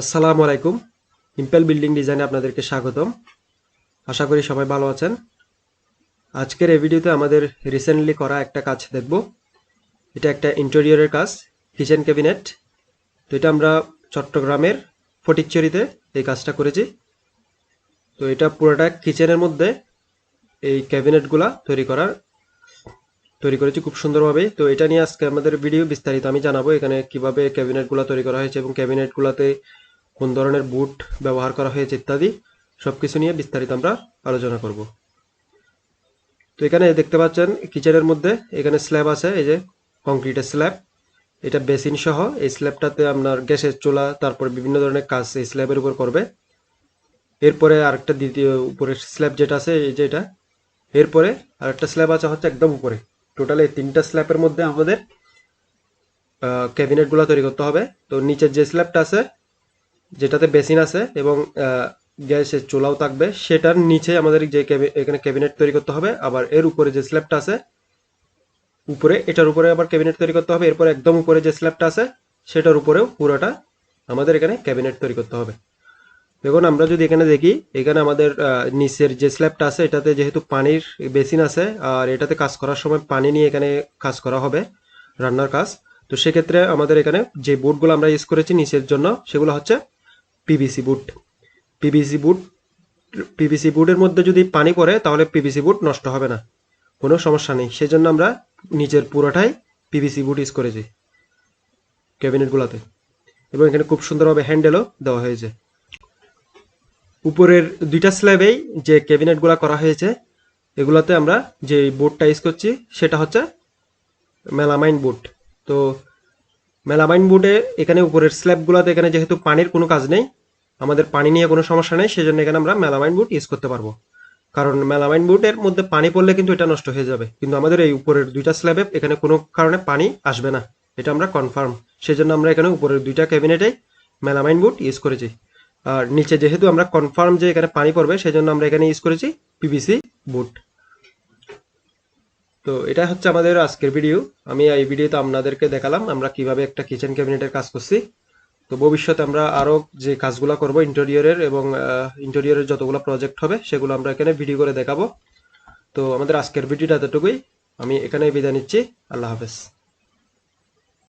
আসসালামু আলাইকুম। Impel building ডিজাইনে আপনাদেরকে স্বাগতম। আশা করি সবাই ভালো আছেন। আজকের এই ভিডিওতে আমাদের রিসেন্টলি করা একটা কাজ দেখব। এটা একটা ইন্টেরিয়রের কাজ কিচেন ক্যাবিনেট তো এটা আমরা চট্টগ্রামের ফটিকচুরিতে এই কাজটা করেছি। তো এটা পুরোটা কিচেনের মধ্যে এই ক্যাবিনেটগুলা তৈরি করার, তৈরি করেছি খুব সুন্দরভাবে। তো এটা নিয়ে আজকে আমাদের ভিডিও বিস্তারিত আমি জানাব এখানে কীভাবে ক্যাবিনেটগুলো তৈরি করা হয়েছে এবং ক্যাবিনেটগুলোতে কোন ধরনের বুট ব্যবহার করা হয়েছে ইত্যাদি সবকিছু নিয়ে বিস্তারিত আমরা আলোচনা করব। তো এখানে দেখতে পাচ্ছেন কিচেনের মধ্যে এখানে স্ল্যাব আছে, এই যে কংক্রিটের স্ল্যাব এটা বেসিন সহ, এই স্ল্যাবটাতে আপনার গ্যাসের চুলা, তারপর বিভিন্ন ধরনের কাজ এই স্ল্যাবের উপর করবে। এরপরে আরেকটা দ্বিতীয় উপরের স্ল্যাব যেটা আছে, এই যে এটা। এরপরে আরেকটা স্ল্যাব আছে, হচ্ছে একদম উপরে। টোটাল এই তিনটা স্ল্যাবের মধ্যে আমাদের ক্যাবিনেটগুলো তৈরি করতে হবে। তো নিচের যে স্ল্যাবটা আছে যেটাতে বেসিন আছে এবং গ্যাসের চুলাও থাকবে, সেটার নিচে আমাদের যে এখানে ক্যাবিনেট তৈরি করতে হবে। আবার এর উপরে যে স্ল্যাবটা আছে, উপরে, এটার উপরে আবার ক্যাবিনেট তৈরি করতে হবে। এরপর একদম উপরে যে স্ল্যাবটা আছে, সেটার উপরেও পুরোটা আমাদের এখানে ক্যাবিনেট তৈরি করতে হবে। দেখুন, আমরা যদি এখানে দেখি, এখানে আমাদের নিচের যে স্ল্যাবটা আছে, এটাতে যেহেতু পানির বেসিন আছে, আর এটাতে কাজ করার সময় পানি নিয়ে এখানে কাজ করা হবে, রান্নার কাজ। তো সেক্ষেত্রে আমাদের এখানে যে বুটগুলো আমরা ইউজ করেছি নিচের জন্য, সেগুলো হচ্ছে PVC boot PVC boot PVC বুটের মধ্যে যদি পানি পড়ে, তাহলে পিভিসি বুট নষ্ট হবে না। কোনো সমস্যা নেই। সেজন্য আমরা নিচের পুরোটাই পিভিসি বুট ইউজ করেছি ক্যাবিনেটগুলোতে। এবং এখানে খুব সুন্দরভাবে হ্যান্ডেলও দেওয়া হয়েছে। উপরের দুইটা স্ল্যাবেই যে ক্যাবিনেটগুলো করা হয়েছে, এগুলাতে আমরা যে বোর্ডটা ইউজ করছি, সেটা হচ্ছে মেলামাইন বোর্ড তো মেলামাইন বোর্ডে এখানে উপরের স্ল্যাবগুলোতে এখানে যেহেতু পানির কোনো কাজ নেই আমাদের পানি নিয়ে কোনো সমস্যা নেই, সেজন্য এখানে আমরা মেলামাইন বুট ইউজ করতে পারব। কারণ মেলামাইন বোর্ডের মধ্যে পানি পড়লে কিন্তু এটা নষ্ট হয়ে যাবে। কিন্তু আমাদের এই উপরের দুইটা স্ল্যাবে এখানে কোনো কারণে পানি আসবে না। এটা আমরা কনফার্ম সেজন্য আমরা এখানে উপরের দুইটা ক্যাবিনেটেই মেলামাইন বুট ইউজ করেছি। আর নিচে যেহেতু আমরা কনফার্ম যে এখানে পানি পড়বে, সেজন্য আমরা এখানে ইউজ করেছি পিভিসি বুট। তো এটা হচ্ছে আমাদের আজকের ভিডিও আমি এই ভিডিওতে আপনাদেরকে দেখালাম আমরা কীভাবে একটা কিচেন ক্যাবিনেটের কাজ করছি। তো ভবিষ্যতে আমরা আরও যে কাজগুলো করব ইন্টেরিয়রের এবং ইন্টেরিয়রের যতগুলো প্রজেক্ট হবে, সেগুলো আমরা এখানে ভিডিও করে দেখাবো। তো আমাদের আজকের ভিডিওটা এতটুকুই। আমি এখানেই বিদায় নিচ্ছি। আল্লাহ হাফেজ।